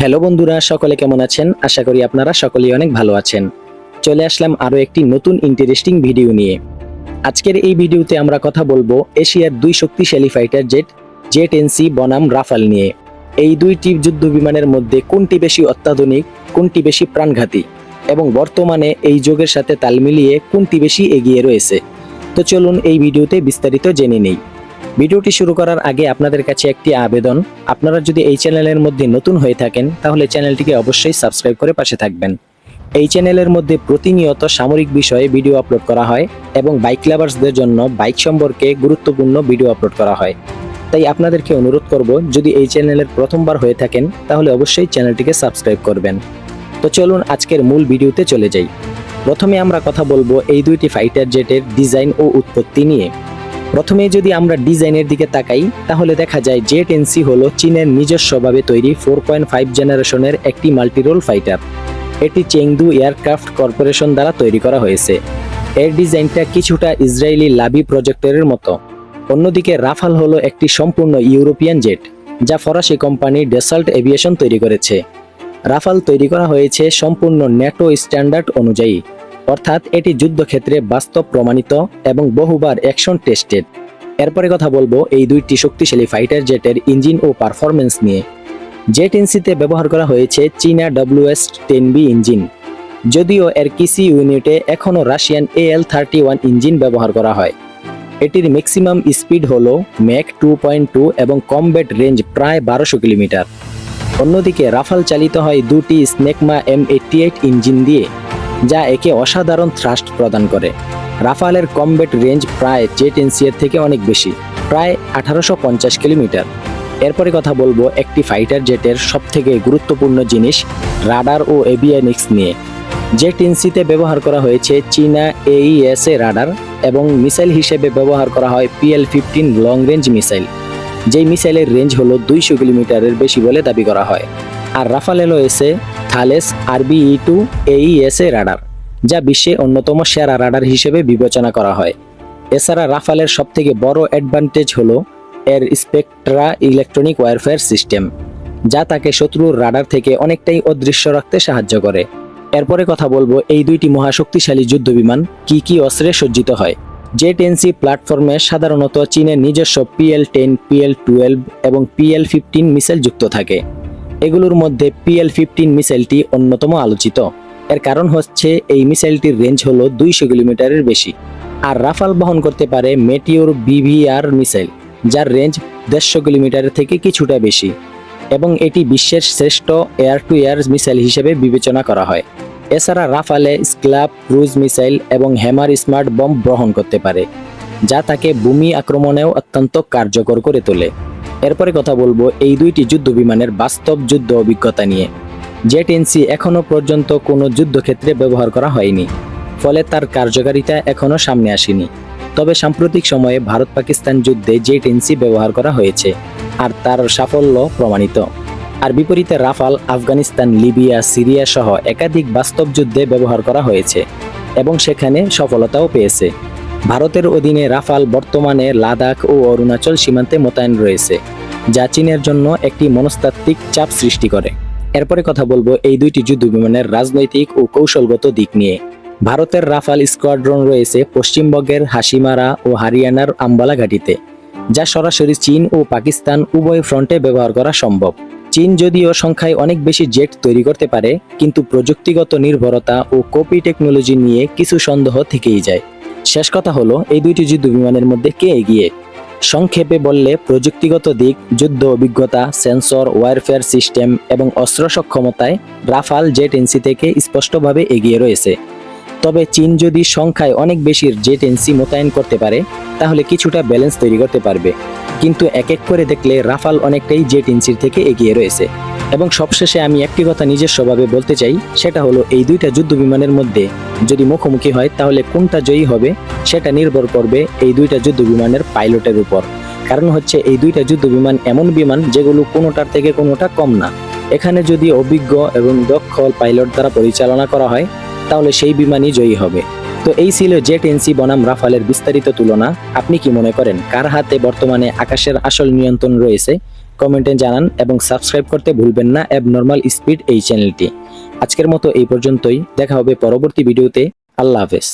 Hello বন্ধুরা, সকলে কেমন আছেন? আশা করি আপনারা সকলেই অনেক ভালো আছেন। চলে আসলাম আরও একটি নতুন ইন্টারেস্টিং ভিডিও নিয়ে। আজকের এই ভিডিওতে আমরা কথা বলব এশিয়ার দুই শক্তিশালী ফাইটার জেট জেট এনসি বনাম রাফাল নিয়ে। এই দুইটি যুদ্ধ বিমানের মধ্যে কোনটি বেশি অত্যাধুনিক, কোনটি বেশি প্রাণঘাতী, এবং বর্তমানে এই যুগের সাথে তাল মিলিয়ে কোনটি বেশি এগিয়ে রয়েছে। তো চলুন এই ভিডিওতে বিস্তারিত জেনে নেই। ভিডিওটি শুরু করার আগে আপনাদের কাছে একটি আবেদন। আপনারা যদি এই চ্যানেলের মধ্যে নতুন হয়ে থাকেন, তাহলে চ্যানেলটিকে অবশ্যই সাবস্ক্রাইব করে পাশে থাকবেন। এই চ্যানেলের মধ্যে প্রতিনিয়ত সামরিক বিষয়ে ভিডিও আপলোড করা হয় এবং বাইক লাভার্সদের জন্য বাইক সম্পর্কে গুরুত্বপূর্ণ ভিডিও আপলোড করা হয়। তাই আপনাদেরকে অনুরোধ করব, যদি এই চ্যানেলের প্রথমবার হয়ে থাকেন, তাহলে অবশ্যই চ্যানেলটিকে সাবস্ক্রাইব করবেন। তো চলুন আজকের মূল ভিডিওতে চলে যাই। প্রথমে আমরা কথা বলব এই দুইটি ফাইটার জেটের ডিজাইন ও উৎপত্তি নিয়ে। প্রথমে যদি আমরা ডিজাইনের দিকে তাকাই, তাহলে দেখা যায় জেট এনসি হল চীনের নিজস্বভাবে তৈরি ফোর পয়েন্ট ফাইভ জেনারেশনের একটি মাল্টিরোল ফাইটার। এটি চেংদু এয়ারক্রাফট কর্পোরেশন দ্বারা তৈরি করা হয়েছে। এর ডিজাইনটা কিছুটা ইসরায়েলি লাভি প্রজেক্টরের মতো। অন্যদিকে রাফাল হলো একটি সম্পূর্ণ ইউরোপিয়ান জেট, যা ফরাসি কোম্পানি ডেসাল্ট এভিয়েশন তৈরি করেছে। রাফাল তৈরি করা হয়েছে সম্পূর্ণ ন্যাটো স্ট্যান্ডার্ড অনুযায়ী। অর্থাৎ এটি যুদ্ধক্ষেত্রে বাস্তব প্রমাণিত এবং বহুবার অ্যাকশন টেস্টেড। এরপরে কথা বলব এই দুইটি শক্তিশালী ফাইটার জেটের ইঞ্জিন ও পারফরমেন্স নিয়ে। জেট এনসিতে ব্যবহার করা হয়েছে চীনা ডব্লিউএস টেন বি ইঞ্জিন। যদিও এর কিসি ইউনিটে এখনও Russian AL thirty one engine ব্যবহার করা হয়। এটির ম্যাক্সিমাম স্পিড হল ম্যাক টু পয়েন্ট টু এবং কমব্যাট রেঞ্জ প্রায় বারোশো কিলোমিটার। অন্যদিকে রাফাল চালিত হয় দুটি Snecma M eighty eight engine দিয়ে। যা একে অসাধারণ থ্রাস্ট প্রদান করে। রাফালের কমব্যাট রেঞ্জ প্রায় জেট এনসিএর থেকে অনেক বেশি, প্রায় আঠারোশো পঞ্চাশ কিলোমিটার। এরপরে কথা বলব একটি ফাইটার জেটের সবথেকে গুরুত্বপূর্ণ জিনিস রাডার ও এভিয়ানিক্স নিয়ে। জেট এনসিতে ব্যবহার করা হয়েছে চীনা এইএস এ রাডার এবং মিসাইল হিসেবে ব্যবহার করা হয় PL fifteen long range missile যেই মিসাইলের রেঞ্জ হলো দুইশো কিলোমিটারের বেশি বলে দাবি করা হয়। আর রাফালে রয়েছে Thales RBE two AESA radar, যা বিশ্বে অন্যতম সেরা রাডার হিসেবে বিবেচনা করা হয়। এছাড়া রাফালের সবথেকে বড় অ্যাডভান্টেজ হলো এর স্পেকট্রা ইলেকট্রনিক ওয়ারফেয়ার সিস্টেম, যা তাকে শত্রুর রাডার থেকে অনেকটাই অদৃশ্য রাখতে সাহায্য করে। এরপরে কথা বলব এই দুইটি মহাশক্তিশালী যুদ্ধবিমান কি কি অস্ত্রে সজ্জিত হয়। জেট এনসি প্ল্যাটফর্মে সাধারণত চীনের নিজস্ব পিএল টেন পিএল টুয়েলভ এবং পিএল ফিফটিন মিসাইল যুক্ত থাকে। এগুলোর মধ্যে পিএল ফিফটিন মিসাইলটি অন্যতম আলোচিত। এর কারণ হচ্ছে এই মিসাইলটির রেঞ্জ হলো দুইশো কিলোমিটারের বেশি। আর রাফাল বহন করতে পারে মেটিওর বিভিআর মিসাইল, যার রেঞ্জ দেড়শো কিলোমিটার থেকে কিছুটা বেশি। এবং এটি বিশ্বের শ্রেষ্ঠ এয়ার টু এয়ার মিসাইল হিসেবে বিবেচনা করা হয়। এছাড়া রাফালে স্ক্ল্যাপ ক্রুজ মিসাইল এবং হ্যামার স্মার্ট বম্ব বহন করতে পারে, যা তাকে ভূমি আক্রমণেও অত্যন্ত কার্যকর করে তোলে। এরপরে কথা বলব এই দুইটি যুদ্ধ বিমানের বাস্তব যুদ্ধ অভিজ্ঞতা নিয়ে। জেট এনসি এখনও পর্যন্ত কোনো যুদ্ধক্ষেত্রে ব্যবহার করা হয়নি, ফলে তার কার্যকারিতা এখনও সামনে আসেনি। তবে সাম্প্রতিক সময়ে ভারত পাকিস্তান যুদ্ধে জেট এনসি ব্যবহার করা হয়েছে, আর তার সাফল্য প্রমাণিত। আর বিপরীতে রাফাল, আফগানিস্তান, লিবিয়া, সিরিয়া সহ একাধিক বাস্তব যুদ্ধে ব্যবহার করা হয়েছে, এবং সেখানে সফলতাও পেয়েছে। ভারতের অধীনে রাফাল বর্তমানে লাদাখ ও অরুণাচল সীমান্তে মোতায়েন রয়েছে, যা চীনের জন্য একটি মনস্তাত্ত্বিক চাপ সৃষ্টি করে। এরপরে কথা বলব এই দুইটি যুদ্ধ বিমানের রাজনৈতিক ও কৌশলগত দিক নিয়ে। ভারতের রাফাল স্কোয়াড্রন রয়েছে পশ্চিমবঙ্গের হাসিমারা ও হরিয়ানার আম্বালা ঘাটিতে যা সরাসরি চীন ও পাকিস্তান উভয় ফ্রন্টে ব্যবহার করা সম্ভব। চীন যদিও সংখ্যায় অনেক বেশি জেট তৈরি করতে পারে, কিন্তু প্রযুক্তিগত নির্ভরতা ও কপি টেকনোলজি নিয়ে কিছু সন্দেহ থেকেই যায়। শেষ কথা হলো, এই দুইটি যুদ্ধ বিমানের মধ্যে কে এগিয়ে? সংক্ষেপে বললে, প্রযুক্তিগত দিক, যুদ্ধ অভিজ্ঞতা, সেন্সর, ওয়ারফেয়ার সিস্টেম এবং অস্ত্র সক্ষমতায় রাফাল জেট এনসি থেকে স্পষ্টভাবে এগিয়ে রয়েছে। তবে চীন যদি সংখ্যায় অনেক বেশি জেট এনসি মোতায়েন করতে পারে, তাহলে কিছুটা ব্যালেন্স তৈরি করতে পারবে। কিন্তু এক এক করে দেখলে রাফাল অনেকটাই জেট এনসির থেকে এগিয়ে রয়েছে। এবং সবশেষে আমি একটি কথা নিজস্বভাবে বলতে চাই, সেটা হলো এই দুইটা যুদ্ধ বিমানের মধ্যে যদি মুখোমুখি হয়, তাহলে কোনটা জয়ী হবে, সেটা নির্ভর করবে এই দুইটা যুদ্ধ বিমানের পাইলটের উপর। কারণ হচ্ছে এই দুইটা যুদ্ধ বিমান এমন বিমান যেগুলো কোনোটার থেকে কোনোটা কম না। এখানে যদি অভিজ্ঞ এবং দক্ষ পাইলট দ্বারা পরিচালনা করা হয় তাহলে সেই বিমানই জয়ী হবে। তো এই ছিল জেট এনসি বনাম রাফালের বিস্তারিত তুলনা। আপনি কি মনে করেন, কার হাতে বর্তমানে আকাশের আসল নিয়ন্ত্রণ রয়েছে? কমেন্টে জানান এবং সাবস্ক্রাইব করতে ভুলবেন না অ্যাবনর্মাল স্পিড এই চ্যানেলটি। আজকের মতো এই পর্যন্তই। দেখা হবে পরবর্তী ভিডিওতে। আল্লাহ হাফেজ।